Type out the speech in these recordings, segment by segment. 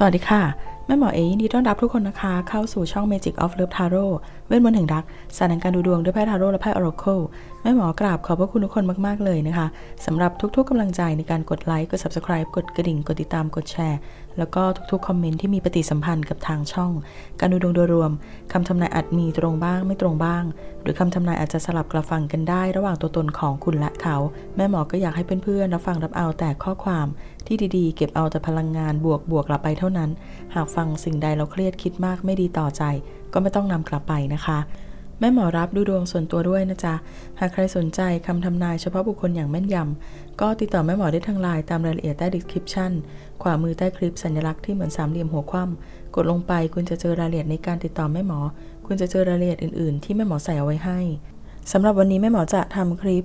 สวัสดีค่ะ แม่หมอเอยินดีต้อนรับทุกคนนะคะ เข้าสู่ช่อง Magic of Love Tarot เวทมนต์แห่งรักสารแห่งการดูดวงด้วยไพ่ทาโร่และไพ่ Oracle แม่หมอกราบขอบพระคุณทุกคนมาก ๆ เลยนะคะสำหรับทุกๆกำลังใจในการกดไลค์กด Subscribe กดกระดิ่ง กดติดตามกดแชร์ แล้วก็ทุกๆ คอมเมนต์ที่มีปฏิสัมพันธ์กับทางช่อง การดูดวงโดยรวมคำทำนายอาจมีตรงบ้างไม่ตรงบ้าง หรือคำทำนายอาจจะสลับกลับฟังกันได้ ระหว่างตัวตนของคุณและเขา แม่หมอก็อยากให้เพื่อนๆรับฟังรับเอาแต่ข้อความที่ดีๆ เก็บเอาแต่พลังงานบวกบวกกลับไปเท่านั้น หากฟังสิ่งใดเราเครียดคิดมากไม่ดีต่อใจ ก็ไม่ต้องนำกลับไปนะคะ แม่หมอรับดูดวงส่วนตัวด้วยนะจ๊ะ หากใครสนใจคำทำนายเฉพาะบุคคลอย่างแม่นยำ ก็ติดต่อแม่หมอได้ทางไลน์ตามรายละเอียดใต้ description ขวามือใต้คลิปสัญลักษณ์ที่เหมือนสามเหลี่ยมหัวคว่ำกดลงไปคุณจะเจอรายละเอียดในการติดต่อแม่หมอ คุณจะเจอรายละเอียดอื่นๆ ที่แม่หมอใส่เอาไว้ให้สำหรับวันนี้แม่หมอจะทำคลิป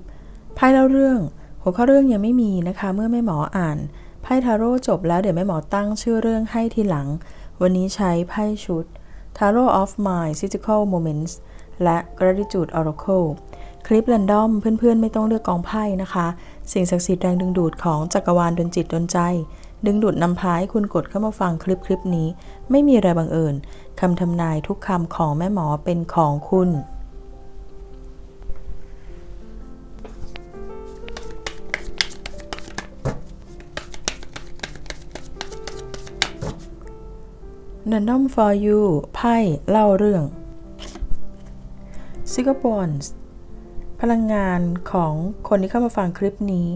ไพ่เล่าเรื่อง หัวข้อเรื่องยังไม่มีนะคะ เมื่อแม่หมออ่านไพ่ทาโร่จบแล้วเดี๋ยวแม่หมอตั้งชื่อเรื่องให้ทีหลัง วันนี้ใช้ไพ่ชุด Tarot of Mind Physical Moments และ Gratitude Oracle คลิปแรนดอมเพื่อนๆ ไม่ต้องเลือกกองไพ่นะคะ สิ่งศักดิ์สิทธิ์แรงดึงดูดของจักรวาลดนจิตดนใจ ดึงดูดนำพาให้คุณกดเข้ามาฟังคลิปคลิปนี้ ไม่มีอะไรบังเอิญคำทำนายทุกคำของแม่หมอเป็นของคุณ Random for you ไพ่เล่าเรื่อง s i g a b o n s พลังงานของคนที่เข้ามาฟังคลิปนี้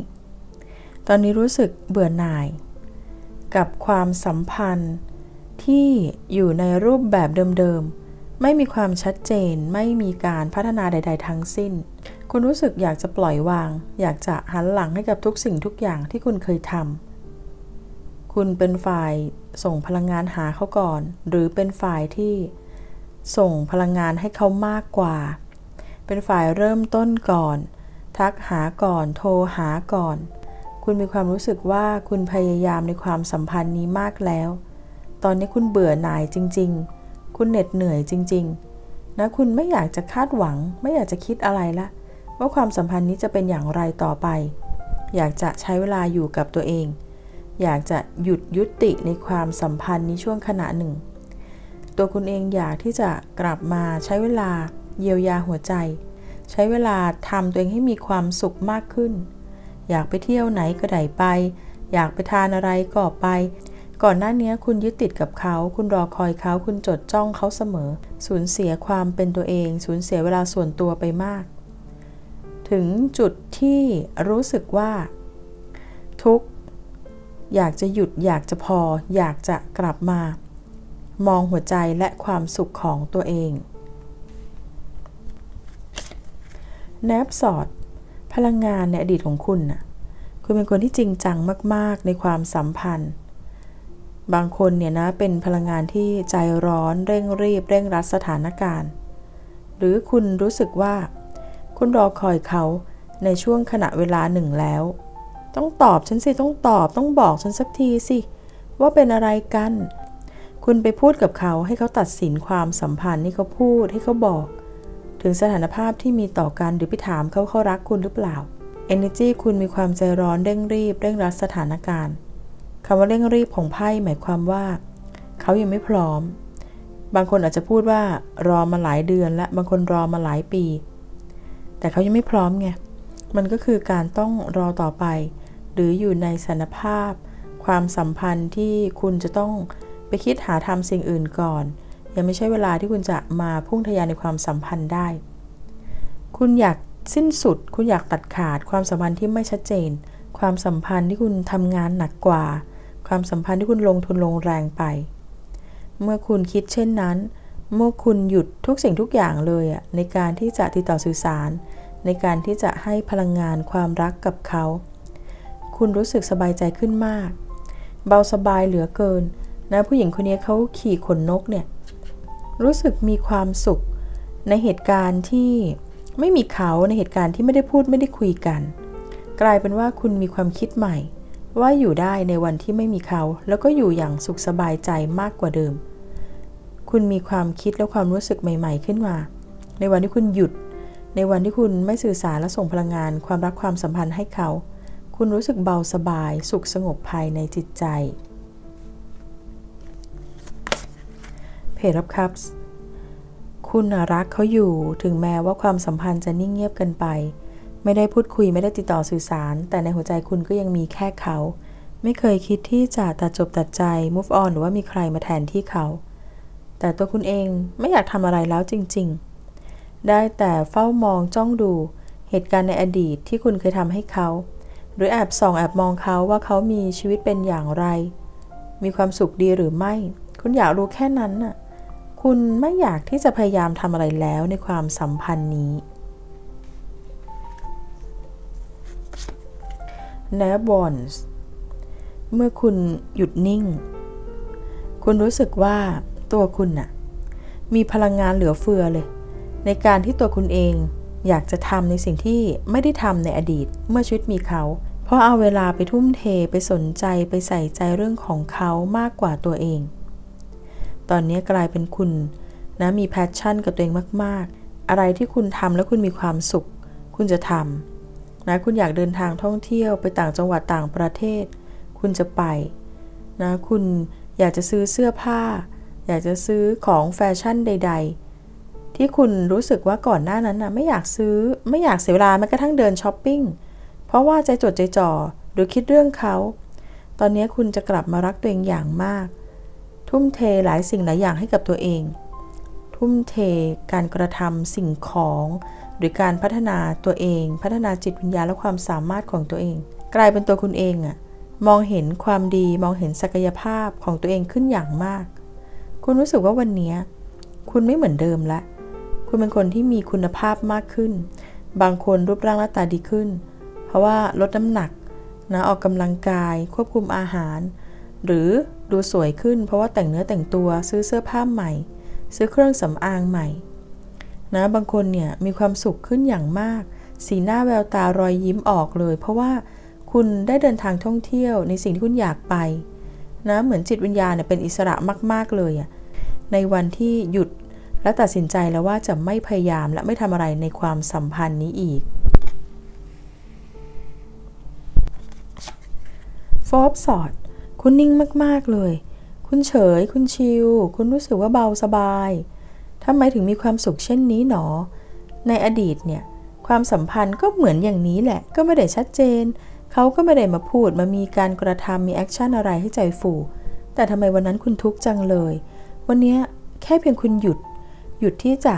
ตอนนี้รู้สึกเบื่อหน่าย กับความสัมพันธ์ที่อยู่ในรูปแบบเดิมๆ ไม่มีความชัดเจน ไม่มีการพัฒนาใด ๆ ทั้งสิ้น คุณรู้สึกอยากจะปล่อยวาง อยากจะหันหลังให้กับทุกสิ่งทุกอย่างที่คุณเคยทำ คุณเป็นฝ่ายส่งพลังงานหาเขาก่อน หรือเป็นฝ่ายที่ส่งพลังงานให้เขามากกว่า เป็นฝ่ายเริ่มต้นก่อน ทักหาก่อน โทรหาก่อน คุณมีความรู้สึกว่าคุณพยายามในความสัมพันธ์นี้มากแล้ว ตอนนี้คุณเบื่อหน่ายจริง ๆ คุณเหน็ดเหนื่อยจริง ๆ นะ คุณไม่อยากจะคาดหวัง ไม่อยากจะคิดอะไรละ ว่าความสัมพันธ์นี้จะเป็นอย่างไรต่อไป อยากจะใช้เวลาอยู่กับตัวเอง อยากจะหยุดยุติในความสัมพันธ์นี้ช่วงขณะหนึ่ง ตัวคุณเองอยากที่จะกลับมาใช้เวลาเยียวยาหัวใจ ใช้เวลาทำตัวเองให้มีความสุขมากขึ้น อยากไปเที่ยวไหนก็ได้ไป อยากไปทานอะไรก็ไป ก่อนหน้านี้คุณยึดติดกับเขา คุณรอคอยเขา คุณจดจ้องเขาเสมอ สูญเสียความเป็นตัวเอง สูญเสียเวลาส่วนตัวไปมาก ถึงจุดที่รู้สึกว่า ทุกข์ อยากจะหยุดอยากจะพอ อยากจะกลับมา มองหัวใจและความสุขของตัวเองแนบสอด พลังงานในอดีตของคุณน่ะคุณเป็นคนที่จริงจังมาก ๆ ในความสัมพันธ์ บางคนเนี่ยนะเป็นพลังงานที่ใจร้อนเร่งรีบ เร่งรัดสถานการณ์ หรือคุณรู้สึกว่า คุณรอคอยเขาในช่วงขณะเวลาหนึ่งแล้ว ต้องตอบฉันสิ ต้องตอบ ต้องบอกฉันสักทีสิ ว่าเป็นอะไรกัน คุณไปพูดกับเขาให้เขาตัดสินความสัมพันธ์ให้เขาพูดให้เขาบอก ถึงสถานภาพที่มีต่อกันหรือไปถามเขาเขารักคุณหรือเปล่า Energy คุณมีความใจร้อนเร่งรีบเร่งรัดสถานการณ์คำว่าเร่งรีบของไพ่หมายความว่า เขายังไม่พร้อม บางคนอาจจะพูดว่ารอมาหลายเดือนและบางคนรอมาหลายปี แต่เขายังไม่พร้อมไงมันก็คือการต้องรอต่อไป หรืออยู่ในสถานภาพ ความสัมพันธ์ที่คุณจะต้องไปคิดหาทำสิ่งอื่นก่อน ยังไม่ใช่เวลาที่คุณจะมาพุ่งทะยานในความสัมพันธ์ได้ คุณอยากสิ้นสุด คุณอยากตัดขาดความสัมพันธ์ที่ไม่ชัดเจน ความสัมพันธ์ที่คุณทำงานหนักกว่า ความสัมพันธ์ที่คุณลงทุนลงแรงไป เมื่อคุณคิดเช่นนั้น เมื่อคุณหยุดทุกสิ่งทุกอย่างเลยอะในการที่จะติดต่อสื่อสาร ในการที่จะให้พลังงานความรักกับเขา คุณรู้สึกสบายใจขึ้นมาก เบาสบายเหลือเกิน นะผู้หญิงคนนี้เขาขี่ขนนกเนี่ย รู้สึกมีความสุขในเหตุการณ์ที่ไม่มีเขาในเหตุการณ์ที่ไม่ได้พูดไม่ได้คุยกัน กลายเป็นว่าคุณมีความคิดใหม่ ว่าอยู่ได้ในวันที่ไม่มีเขา แล้วก็อยู่อย่างสุขสบายใจมากกว่าเดิม คุณมีความคิดและความรู้สึกใหม่ ๆ ขึ้นมา ในวันที่คุณหยุด ในวันที่คุณไม่สื่อสารและส่งพลังงาน ความรักความสัมพันธ์ให้เขา คุณรู้สึกเบาสบาย สุขสงบภายในจิตใจ Page of Cups คุณรักเขาอยู่ ถึงแม้ว่าความสัมพันธ์จะนิ่งเงียบกันไป ไม่ได้พูดคุยไม่ได้ติดต่อสื่อสาร แต่ในหัวใจคุณก็ยังมีแค่เขา ไม่เคยคิดที่จะตัดจบตัดใจ move on หรือว่ามีใครมาแทนที่เขา แต่ตัวคุณเองไม่อยากทำอะไรแล้วจริง ๆ ได้แต่เฝ้ามองจ้องดูเหตุการณ์ในอดีตที่คุณเคยทำให้เขา หรือแอบส่องแอบมองเขาว่าเขามีชีวิตเป็นอย่างไร มีความสุขดีหรือไม่ คุณอยากรู้แค่นั้นน่ะ คุณไม่อยากที่จะพยายามทำอะไรแล้วในความสัมพันธ์นี้ n a b o n s เมื่อคุณหยุดนิ่ง คุณรู้สึกว่าตัวคุณน่ะ มีพลังงานเหลือเฟือเลย ในการที่ตัวคุณเองอยากจะทำในสิ่งที่ไม่ได้ทำในอดีตเมื่อชีวิตมีเขา เพราะเอาเวลาไปทุ่มเทไปสนใจไปใส่ใจเรื่องของเขามากกว่าตัวเอง ตอนนี้กลายเป็นคุณนะมีแพชชั่นกับตัวเองมาก ๆ อะไรที่คุณทำแล้วคุณมีความสุข คุณจะทำนะคุณอยากเดินทางท่องเที่ยวไปต่างจังหวัดต่างประเทศ คุณจะไปนะคุณอยากจะซื้อเสื้อผ้า อยากจะซื้อของแฟชั่นใด ๆ ที่คุณรู้สึกว่าก่อนหน้านั้นนะไม่อยากซื้อไม่อยากเสียเวลาแม้กระทั่งเดินช้อปปิ้ง เพราะว่าใจจดใจจ่อหรือคิดเรื่องเขา ตอนนี้คุณจะกลับมารักตัวเองอย่างมาก ทุ่มเทหลายสิ่งหลายอย่างให้กับตัวเอง ทุ่มเทการกระทำสิ่งของ หรือการพัฒนาตัวเอง พัฒนาจิตวิญญาณและความสามารถของตัวเอง กลายเป็นตัวคุณเองอะมองเห็นความดีมองเห็นศักยภาพของตัวเองขึ้นอย่างมาก คุณรู้สึกว่าวันนี้คุณไม่เหมือนเดิมละ คุณเป็นคนที่มีคุณภาพมากขึ้น บางคนรูปร่างหน้าตาดีขึ้น เพราะว่าลดน้ำหนักนะออกกำลังกายควบคุมอาหาร หรือดูสวยขึ้น เพราะว่าแต่งเนื้อแต่งตัวซื้อเสื้อผ้าใหม่ ซื้อเครื่องสำอางใหม่นะบางคนเนี่ยมีความสุขขึ้นอย่างมาก สีหน้าแววตารอยยิ้มออกเลย เพราะว่าคุณได้เดินทางท่องเที่ยวในสิ่งที่คุณอยากไปนะเหมือนจิตวิญญาณเนี่ยเป็นอิสระมาก ๆ เลยอะในวันที่หยุดและตัดสินใจแล้วว่าจะไม่พยายามและไม่ทำอะไรในความสัมพันธ์นี้อีก ฟอบสอด คุณนิ่งมากๆเลย คุณเฉย คุณชิล คุณรู้สึกว่าเบาสบายทำไมถึงมีความสุขเช่นนี้หนอ ในอดีตเนี่ย ความสัมพันธ์ก็เหมือนอย่างนี้แหละ ก็ไม่ได้ชัดเจน เขาก็ไม่ได้มาพูด มามีการกระทำมีแอคชั่นอะไรให้ใจฟู แต่ทำไมวันนั้นคุณทุกข์จังเลย วันนี้แค่เพียงคุณหยุด หยุดที่จะ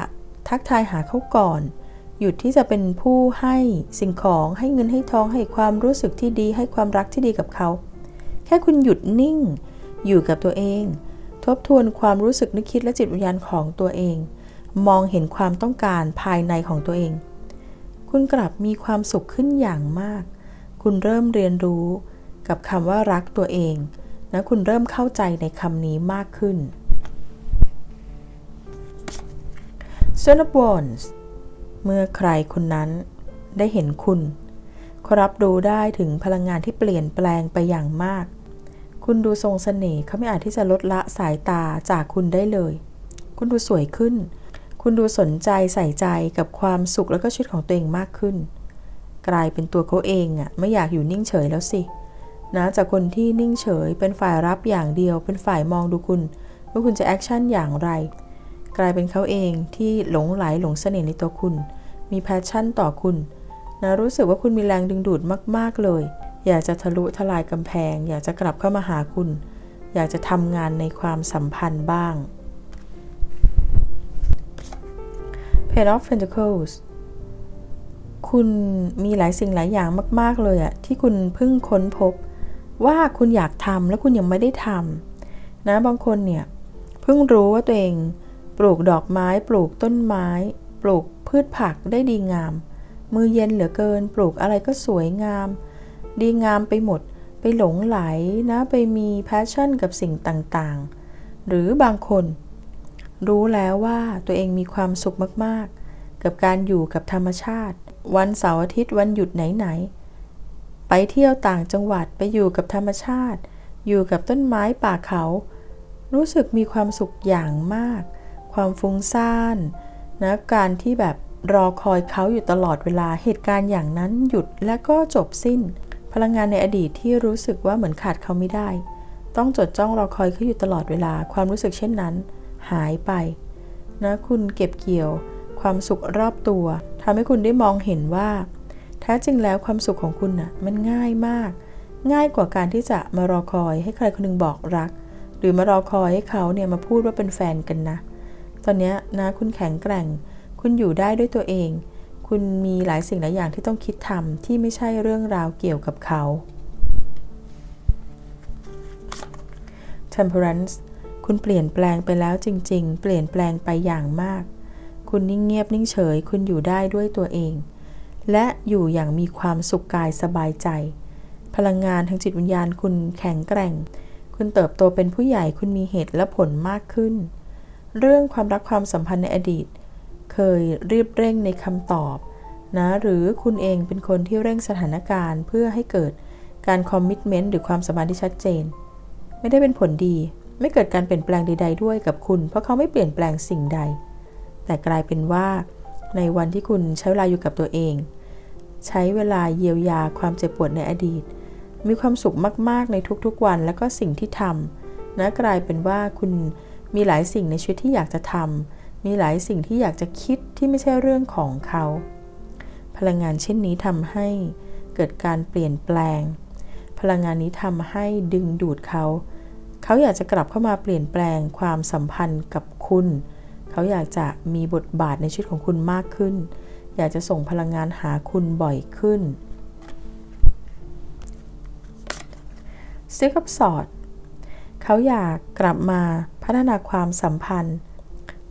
ทักทายหาเขาก่อน หยุดที่จะเป็นผู้ให้สิ่งของให้เงินให้ทองให้ความรู้สึกที่ดีให้ความรักที่ดีกับเขา แค่คุณหยุดนิ่ง อยู่กับตัวเอง ทบทวนความรู้สึกนึกคิดและจิตวิญญาณของตัวเอง มองเห็นความต้องการภายในของตัวเอง คุณกลับมีความสุขขึ้นอย่างมาก คุณเริ่มเรียนรู้กับคำว่ารักตัวเอง และคุณเริ่มเข้าใจในคำนี้มากขึ้น s o n of Wands เมื่อใครคนนั้นได้เห็นคุณเขารับรู้ได้ถึงพลังงานที่เปลี่ยนแปลงไปอย่างมาก คุณดูทรงสเสน่ห์เขาไม่อาจที่จะลดละสายตาจากคุณได้เลย คุณดูสวยขึ้น คุณดูสนใจใส่ใจกับความสุขแล้วก็ชีวิตของตัวเองมากขึ้น กลายเป็นตัวเขาเองอะ่ะไม่อยากอยู่นิ่งเฉยแล้วสินะจากคนที่นิ่งเฉยเป็นฝ่ายรับอย่างเดียว เป็นฝ่ายมองดูคุณ ว่าคุณจะแอคชั่นอย่างไร กลายเป็นเขาเองที่หลงไหลหลงเสน่ห์ในตัวคุณ มีแพชชั่นต่อคุณนะรู้สึกว่าคุณมีแรงดึงดูดมาก ๆ เลย อยากจะทะลุทลายกำแพง อยากจะกลับเข้ามาหาคุณ อยากจะทำงานในความสัมพันธ์บ้าง Page of Pentacles คุณมีหลายสิ่งหลายอย่างมาก ๆ เลยอะที่คุณเพิ่งค้นพบ ว่าคุณอยากทำแล้วคุณยังไม่ได้ทำนะบางคนเนี่ย เพิ่งรู้ว่าตัวเอง ปลูกดอกไม้ปลูกต้นไม้ ปลูกพืชผักได้ดีงาม มือเย็นเหลือเกิน ปลูกอะไรก็สวยงาม ดีงามไปหมด ไปหลงไหลนะไปมีแพชชั่นกับสิ่งต่างๆ หรือบางคน รู้แล้วว่าตัวเองมีความสุขมากๆ กับการอยู่กับธรรมชาติ วันเสาร์อาทิตย์วันหยุดไหนๆไปเที่ยวต่างจังหวัดไปอยู่กับธรรมชาติ อยู่กับต้นไม้ป่าเขา รู้สึกมีความสุขอย่างมาก ความฟุ้งซ่านนะการที่แบบรอคอยเขาอยู่ตลอดเวลาเหตุการณ์อย่างนั้นหยุดและก็จบสิ้น พลังงานในอดีตที่รู้สึกว่าเหมือนขาดเขาไม่ได้ ต้องจดจ้องรอคอยเขาอยู่ตลอดเวลาความรู้สึกเช่นนั้น หายไปนะคุณเก็บเกี่ยวความสุขรอบตัวทำให้คุณได้มองเห็นว่าแท้จริงแล้วความสุขของคุณน่ะมันง่ายมาก ง่ายกว่าการที่จะมารอคอยให้ใครคนนึงบอกรัก หรือมารอคอยให้เขาเนี่ยมาพูดว่าเป็นแฟนกันนะ ตอนนี้นะคุณแข็งแกร่ง คุณอยู่ได้ด้วยตัวเอง คุณมีหลายสิ่งหลายอย่างที่ต้องคิดทำที่ไม่ใช่เรื่องราวเกี่ยวกับเขา Temperance คุณเปลี่ยนแปลงไปแล้วจริง ๆ เปลี่ยนแปลงไปอย่างมาก คุณนิ่งเงียบนิ่งเฉย คุณอยู่ได้ด้วยตัวเอง และอยู่อย่างมีความสุขกายสบายใจ พลังงานทางจิตวิญญาณคุณแข็งแกร่ง คุณเติบโตเป็นผู้ใหญ่ คุณมีเหตุและผลมากขึ้น เรื่องความรักความสัมพันธ์ในอดีต เคยรีบเร่งในคำตอบนะหรือคุณเองเป็นคนที่เร่งสถานการณ์เพื่อให้เกิดการคอมมิชเมนต์หรือความสัมพันธ์ที่ชัดเจน ไม่ได้เป็นผลดี ไม่เกิดการเปลี่ยนแปลงใด ๆ ด้วยกับคุณ เพราะเขาไม่เปลี่ยนแปลงสิ่งใด แต่กลายเป็นว่า ในวันที่คุณใช้เวลาอยู่กับตัวเอง ใช้เวลาเยียวยาความเจ็บปวดในอดีต มีความสุขมากๆในทุกๆวัน แล้วก็สิ่งที่ทำนะกลายเป็นว่าคุณ มีหลายสิ่งในชีวิตที่อยากจะทำมีหลายสิ่งที่อยากจะคิดที่ไม่ใช่เรื่องของเขา พลังงานเช่นนี้ทำให้เกิดการเปลี่ยนแปลง พลังงานนี้ทำให้ดึงดูดเขา เขาอยากจะกลับเข้ามาเปลี่ยนแปลงความสัมพันธ์กับคุณ เขาอยากจะมีบทบาทในชีวิตของคุณมากขึ้น อยากจะส่งพลังงานหาคุณบ่อยขึ้นเซ็กับสอด เขาอยากกลับมาพัฒนาความสัมพันธ์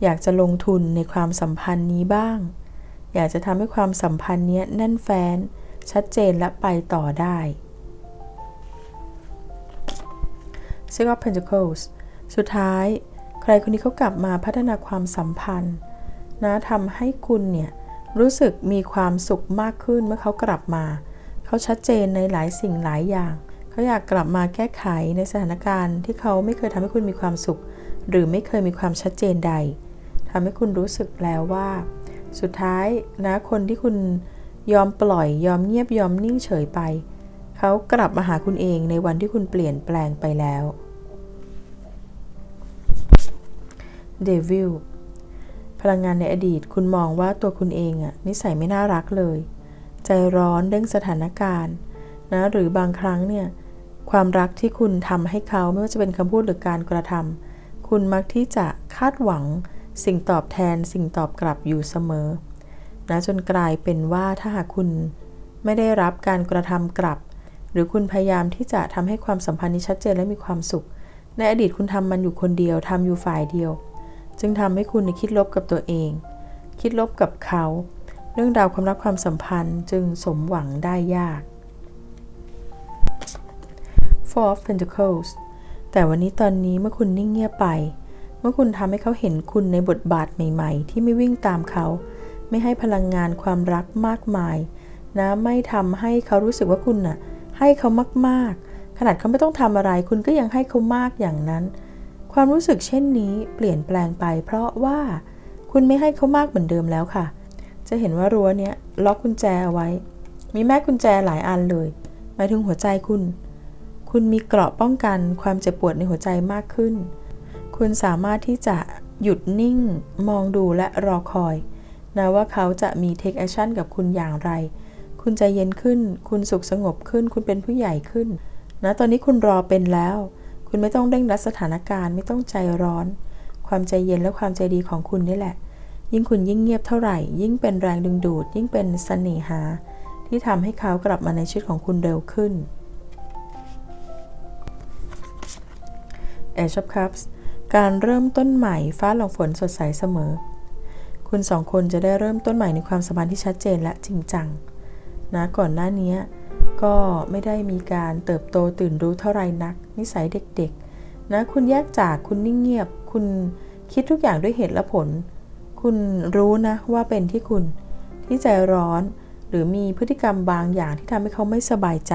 อยากจะลงทุนในความสัมพันธ์นี้บ้าง อยากจะทำให้ความสัมพันธ์นี้แน่นแฟ้น ชัดเจนและไปต่อได้ Six of Pentacles สุดท้าย ใครคนนี้เขากลับมาพัฒนาความสัมพันธ์นะทำให้คุณเนี่ยรู้สึกมีความสุขมากขึ้นเมื่อเขากลับมา เขาชัดเจนในหลายสิ่งหลายอย่าง เขาอยากกลับมาแก้ไขในสถานการณ์ที่เขาไม่เคยทำให้คุณมีความสุข หรือไม่เคยมีความชัดเจนใดทำให้คุณรู้สึกแล้วว่า สุดท้ายนะคนที่คุณยอมปล่อยยอมเงียบยอมนิ่งเฉยไป เขากลับมาหาคุณเองในวันที่คุณเปลี่ยนแปลงไปแล้วเดวิลพลังงานในอดีตคุณมองว่าตัวคุณเองอะนิสัยไม่น่ารักเลย ใจร้อนเรื่องสถานการณ์นะหรือบางครั้งเนี่ย ความรักที่คุณทำให้เขาไม่ว่าจะเป็นคำพูดหรือการกระทำคุณมักที่จะคาดหวังสิ่งตอบแทนสิ่งตอบกลับอยู่เสมอนะจนกลายเป็นว่าถ้าหากคุณไม่ได้รับการกระทำกลับ หรือคุณพยายามที่จะทำให้ความสัมพันธ์นี้ชัดเจนและมีความสุข ในอดีตคุณทำมันอยู่คนเดียวทำอยู่ฝ่ายเดียว จึงทำให้คุณคิดลบกับตัวเอง คิดลบกับเขา เรื่องราวความรักความสัมพันธ์จึงสมหวังได้ยาก Four of Pentacles แต่วันนี้ตอนนี้เมื่อคุณนิ่งเงียบไป เมื่อคุณทำให้เขาเห็นคุณในบทบาทใหม่ ๆ ที่ไม่วิ่งตามเขา ไม่ให้พลังงานความรักมากมาย นะไม่ทำให้เขารู้สึกว่าคุณน่ะให้เขามากๆ ขนาดเขาไม่ต้องทำอะไร คุณก็ยังให้เขามากอย่างนั้น ความรู้สึกเช่นนี้เปลี่ยนแปลงไป เพราะว่าคุณไม่ให้เขามากเหมือนเดิมแล้วค่ะ จะเห็นว่ารั้วเนี้ยล็อกกุญแจเอาไว้ มีแม่กุญแจหลายอันเลย หมายถึงหัวใจคุณ คุณมีเกราะป้องกันความเจ็บปวดในหัวใจมากขึ้น คุณสามารถที่จะหยุดนิ่ง มองดูและรอคอย นะว่าเขาจะมี take action กับคุณอย่างไร คุณใจเย็นขึ้น คุณสุขสงบขึ้น คุณเป็นผู้ใหญ่ขึ้น นะตอนนี้คุณรอเป็นแล้ว คุณไม่ต้องเร่งรัดสถานการณ์ ไม่ต้องใจร้อน ความใจเย็นและความใจดีของคุณนี่แหละ ยิ่งคุณยิ่งเงียบเท่าไหร่ ยิ่งเป็นแรงดึงดูด ยิ่งเป็นเสน่หา ที่ทำให้เขากลับมาในชีวิตของคุณเร็วขึ้น Ace of Cups การเริ่มต้นใหม่ฟ้าหลังฝนสดใสเสมอ คุณสองคนจะได้เริ่มต้นใหม่ในความสัมพันธ์ที่ชัดเจนและจริงจังนะก่อนหน้านี้ก็ไม่ได้มีการเติบโตตื่นรู้เท่าไรนัก นิสัยเด็กๆนะคุณแยกจากคุณนิ่งเงียบ คุณคิดทุกอย่างด้วยเหตุและผล คุณรู้นะว่าเป็นที่คุณที่ใจร้อน หรือมีพฤติกรรมบางอย่างที่ทำให้เขาไม่สบายใจ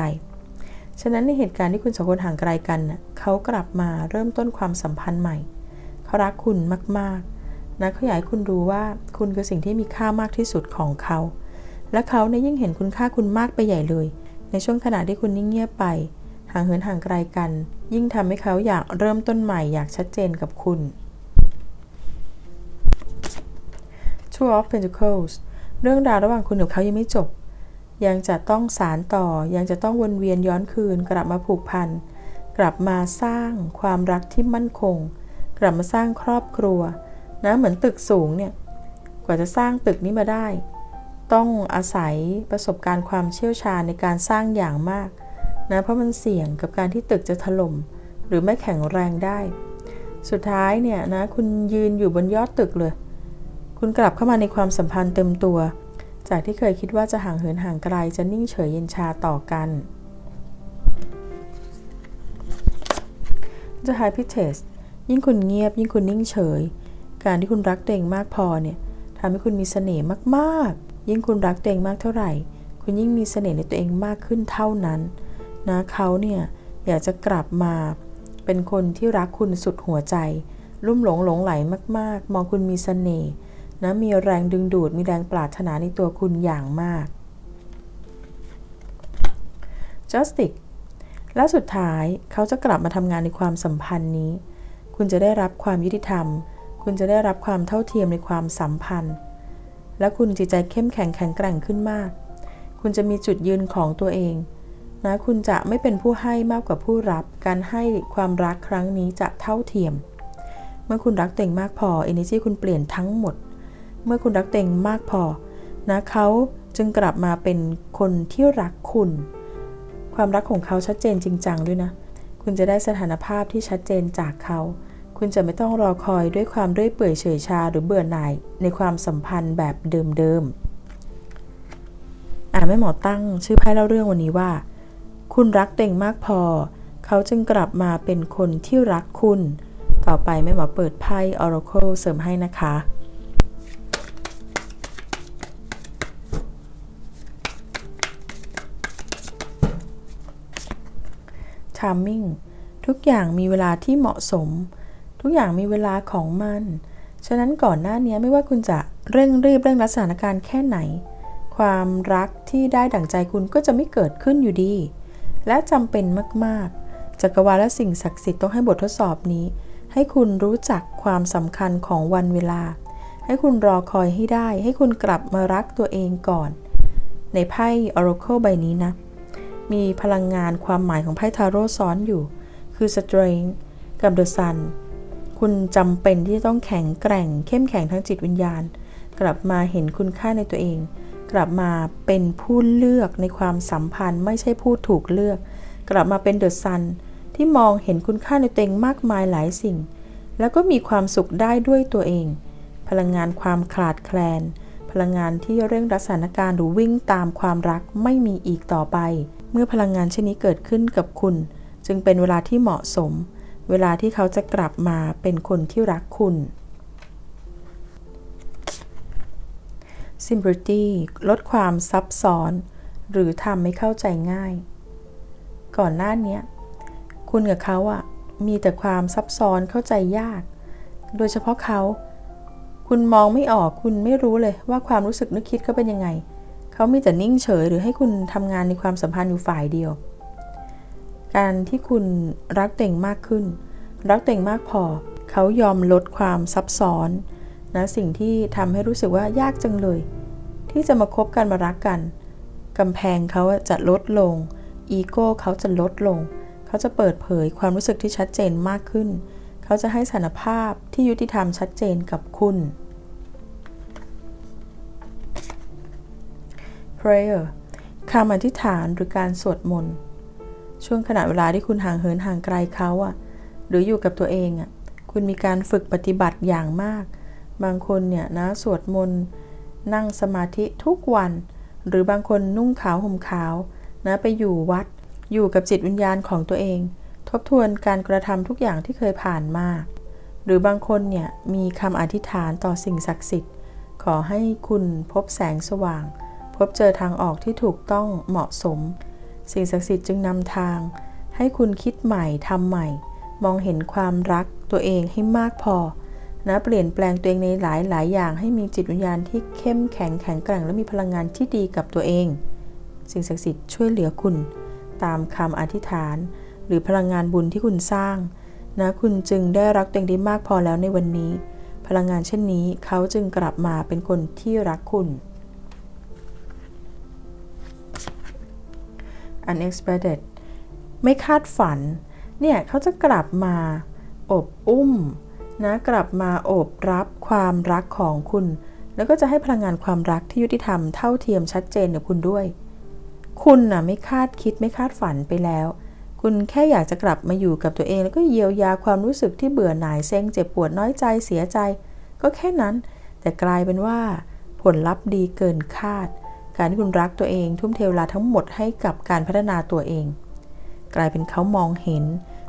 ฉะนั้นในเหตุการณ์ที่คุณสองคนห่างไกลกันเขากลับมาเริ่มต้นความสัมพันธ์ใหม่ เขารักคุณมากๆนะเขาอยากให้คุณรู้ว่าคุณคือสิ่งที่มีค่ามากที่สุดของเขา และเขาเนี่ยยิ่งเห็นคุณค่าคุณมากไปใหญ่เลย ในช่วงขณะที่คุณนิ่งเงียบไปห่างเหินห่างไกลกัน ยิ่งทำให้เขาอยากเริ่มต้นใหม่อยากชัดเจนกับคุณ Two of Pentacles เรื่องราวระหว่างคุณกับเขายังไม่จบ ยังจะต้องสารต่อ ยังจะต้องวนเวียนย้อนคืน กลับมาผูกพัน กลับมาสร้างความรักที่มั่นคง กลับมาสร้างครอบครัว นะเหมือนตึกสูงเนี่ย กว่าจะสร้างตึกนี้มาได้ ต้องอาศัยประสบการณ์ความเชี่ยวชาญในการสร้างอย่างมากนะเพราะมันเสี่ยงกับการที่ตึกจะถล่มหรือไม่แข็งแรงได้ สุดท้ายเนี่ยนะคุณยืนอยู่บนยอดตึกเลย คุณกลับเข้ามาในความสัมพันธ์เต็มตัว จากที่เคยคิดว่าจะห่างเหินห่างไกลจะนิ่งเฉยเย็นชาต่อกัน จะ High p i t e s ยิ่งคุณเงียบ ยิ่งคุณนิ่งเฉย การที่คุณรักตัวเองมากพอเนี่ยทำให้คุณมีเสน่ห์มากๆ ยิ่งคุณรักตัวเองมากเท่าไหร่ คุณยิ่งมีเสน่ห์ในตัวเองมากขึ้นเท่านั้นนะเขาเนี่ยอยากจะกลับมาเป็นคนที่รักคุณสุดหัวใจ ลุ่มหลงหลงไหลมาก ๆ มองคุณมีเสน่ห์ นะมีแรงดึงดูดมีแรงปรารถนาในตัวคุณอย่างมาก Justice และสุดท้ายเขาจะกลับมาทำงานในความสัมพันธ์นี้ คุณจะได้รับความยุติธรรม คุณจะได้รับความเท่าเทียมในความสัมพันธ์ และคุณจิตใจเข้มแข็งแข็งแกร่งขึ้นมาก คุณจะมีจุดยืนของตัวเองนะคุณจะไม่เป็นผู้ให้มากกว่าผู้รับ การให้ความรักครั้งนี้จะเท่าเทียม เมื่อคุณรักตัวเองมากพอ energy คุณเปลี่ยนทั้งหมด เมื่อคุณรักตัวเองมากพอนะเขาจึงกลับมาเป็นคนที่รักคุณ ความรักของเขาชัดเจนจริงจังด้วยนะ คุณจะได้สถานภาพที่ชัดเจนจากเขา คุณจะไม่ต้องรอคอยด้วยความเรื่อยเปื่อยเฉยชาหรือเบื่อหน่ายในความสัมพันธ์แบบเดิมๆ อ่าแม่หมอตั้งชื่อไพ่เล่าเรื่องวันนี้ว่า คุณรักตัวเองมากพอ เขาจึงกลับมาเป็นคนที่รักคุณ ต่อไปแม่หมอเปิดไพ่ Oracle เสริมให้นะคะ Timing ทุกอย่างมีเวลาที่เหมาะสม ทุกอย่างมีเวลาของมัน ฉะนั้นก่อนหน้านี้ไม่ว่าคุณจะเร่งรีบเร่งรัดสถานการณ์แค่ไหน ความรักที่ได้ดั่งใจคุณก็จะไม่เกิดขึ้นอยู่ดี และจำเป็นมากๆ จักรวาลและสิ่งศักดิ์สิทธิ์ต้องให้บททดสอบนี้ ให้คุณรู้จักความสำคัญของวันเวลา ให้คุณรอคอยให้ได้ ให้คุณกลับมารักตัวเองก่อน ในไพ่ Oracle ใบนี้นะ มีพลังงานความหมายของไพ่ทาโร่ซ้อนอยู่ คือ Strength กับ The Sun คุณจำเป็นที่ต้องแข็งแกร่ง เข้มแข็งทั้งจิตวิญญาณ กลับมาเห็นคุณค่าในตัวเอง กลับมาเป็นผู้เลือกในความสัมพันธ์ ไม่ใช่ผู้ถูกเลือก กลับมาเป็นเดอะซันที่มองเห็นคุณค่าในตัวเองมากมายหลายสิ่ง แล้วก็มีความสุขได้ด้วยตัวเอง พลังงานความขาดแคลน พลังงานที่เร่งรัดสถานการณ์หรือวิ่งตามความรักไม่มีอีกต่อไป เมื่อพลังงานเช่นนี้เกิดขึ้นกับคุณ จึงเป็นเวลาที่เหมาะสม เวลาที่เขาจะกลับมาเป็นคนที่รักคุณ simplicity ลดความซับซ้อน หรือทำให้เข้าใจง่าย ก่อนหน้านี้คุณกับเขาอะมีแต่ความซับซ้อนเข้าใจยาก โดยเฉพาะเขา คุณมองไม่ออกคุณไม่รู้เลยว่าความรู้สึกนึกคิดเขาเป็นยังไง เขามีแต่นิ่งเฉยหรือให้คุณทำงานในความสัมพันธ์อยู่ฝ่ายเดียว การที่คุณรักเต่งมากขึ้น รักเต่งมากพอ เขายอมลดความซับซ้อนนะสิ่งที่ทำให้รู้สึกว่ายากจังเลย ที่จะมาคบกันมารักกันกำแพงเขาจะลดลง อีโก้เขาจะลดลง เขาจะเปิดเผยความรู้สึกที่ชัดเจนมากขึ้น เขาจะให้สารภาพที่ยุติธรรมชัดเจนกับคุณ prayer คำอธิษฐานหรือการสวดมนต์ ช่วงขณะเวลาที่คุณห่างเหินห่างไกลเขาอะหรืออยู่กับตัวเองอะคุณมีการฝึกปฏิบัติอย่างมาก บางคนเนี่ยนะสวดมนต์ นั่งสมาธิทุกวัน หรือบางคนนุ่งขาวห่มขาวนะไปอยู่วัด อยู่กับจิตวิญญาณของตัวเอง ทบทวนการกระทำทุกอย่างที่เคยผ่านมา หรือบางคนเนี่ยมีคำอธิษฐานต่อสิ่งศักดิ์สิทธิ์ ขอให้คุณพบแสงสว่าง พบเจอทางออกที่ถูกต้องเหมาะสม สิ่งศักดิ์สิทธิ์จึงนำทาง ให้คุณคิดใหม่ทำใหม่ มองเห็นความรักตัวเองให้มากพอนะเปลี่ยนแปลงตัวเองในหลายหลายอย่าง ให้มีจิตวิญญาณที่เข้มแข็งแข็งแกร่ง และมีพลังงานที่ดีกับตัวเอง สิ่งศักดิ์สิทธิ์ช่วยเหลือคุณ ตามคำอธิษฐาน หรือพลังงานบุญที่คุณสร้าง นะคุณจึงได้รักตัวเองได้มากพอแล้วในวันนี้ พลังงานเช่นนี้เขาจึงกลับมาเป็นคนที่รักคุณ unexpected ไม่คาดฝัน เนี่ยเขาจะกลับมาอบอุ้มนะกลับมาโอบรับความรักของคุณ แล้วก็จะให้พลังงานความรักที่ยุติธรรมเท่าเทียมชัดเจนกับคุณด้วย คุณน่ะไม่คาดคิดไม่คาดฝันไปแล้ว คุณแค่อยากจะกลับมาอยู่กับตัวเอง แล้วก็เยียวยาความรู้สึกที่เบื่อหน่ายเซ็งเจ็บปวดน้อยใจเสียใจ ก็แค่นั้น แต่กลายเป็นว่า ผลลัพธ์ดีเกินคาด การที่คุณรักตัวเอง ทุ่มเทเวลาทั้งหมดให้กับการพัฒนาตัวเอง กลายเป็นเขามองเห็น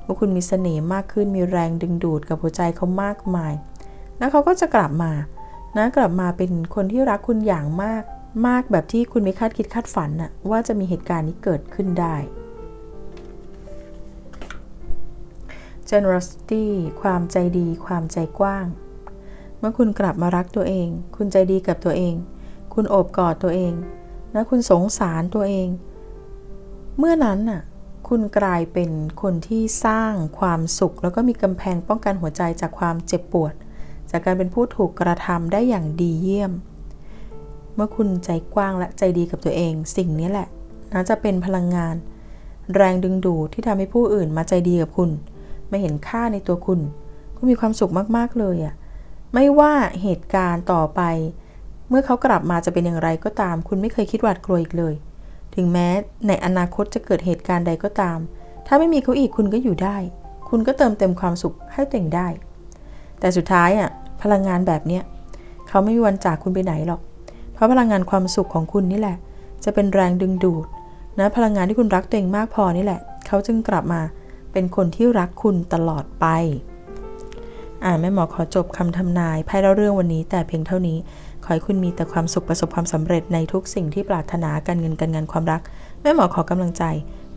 ว่าคุณมีเสน่ห์มากขึ้นมีแรงดึงดูดกับหัวใจเขามากมาย แล้วเขาก็จะกลับมานะกลับมาเป็นคนที่รักคุณอย่างมาก มากแบบที่คุณไม่คาดคิดคาดฝันน่ะว่าจะมีเหตุการณ์นี้เกิดขึ้นได้ generosity ความใจดี ความใจกว้าง เมื่อคุณกลับมารักตัวเอง คุณใจดีกับตัวเอง คุณโอบกอดตัวเองนะคุณสงสารตัวเอง เมื่อนั้นน่ะ คุณกลายเป็นคนที่สร้างความสุข แล้วก็มีกำแพงป้องกันหัวใจจากความเจ็บปวด จากการเป็นผู้ถูกกระทำได้อย่างดีเยี่ยม เมื่อคุณใจกว้างและใจดีกับตัวเอง สิ่งนี้แหละน่าจะเป็นพลังงาน แรงดึงดูดที่ทำให้ผู้อื่นมาใจดีกับคุณ ไม่เห็นค่าในตัวคุณ คุณมีความสุขมากๆเลยอะ่ะไม่ว่าเหตุการณ์ต่อไป เมื่อเขากลับมาจะเป็นอย่างไรก็ตาม คุณไม่เคยคิดหวาดกลัวอีกเลย ถึงแม้ในอนาคตจะเกิดเหตุการณ์ใดก็ตาม ถ้าไม่มีเขาอีกคุณก็อยู่ได้ คุณก็เติมเต็มความสุขให้ตัวเองได้ แต่สุดท้ายอะพลังงานแบบเนี้ยเขาไม่มีวันจากคุณไปไหนหรอก เพราะพลังงานความสุขของคุณนี่แหละ จะเป็นแรงดึงดูดนะพลังงานที่คุณรักตัวเองมากพอนี่แหละ เขาจึงกลับมา เป็นคนที่รักคุณตลอดไปอ่าแม่หมอขอจบคำทำนายไพ่เล่าเรื่องวันนี้แต่เพียงเท่านี้ ขอให้คุณมีแต่ความสุขประสบความสำเร็จในทุกสิ่งที่ปรารถนาการเงินการงานความรัก แม่หมอขอกำลังใจ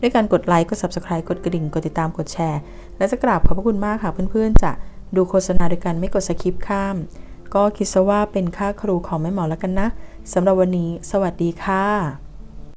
ด้วยการกดไลค์กด subscribe กดกระดิ่งกดติดตามกดแชร์ และจะกราบขอบพระคุณมากค่ะเพื่อนๆ จะดูโฆษณาด้วยกันไม่กดสคิปข้าม ก็คิดซะว่าเป็นค่าครูของแม่หมอแล้วกันนะสำหรับวันนี้ สวัสดีค่ะ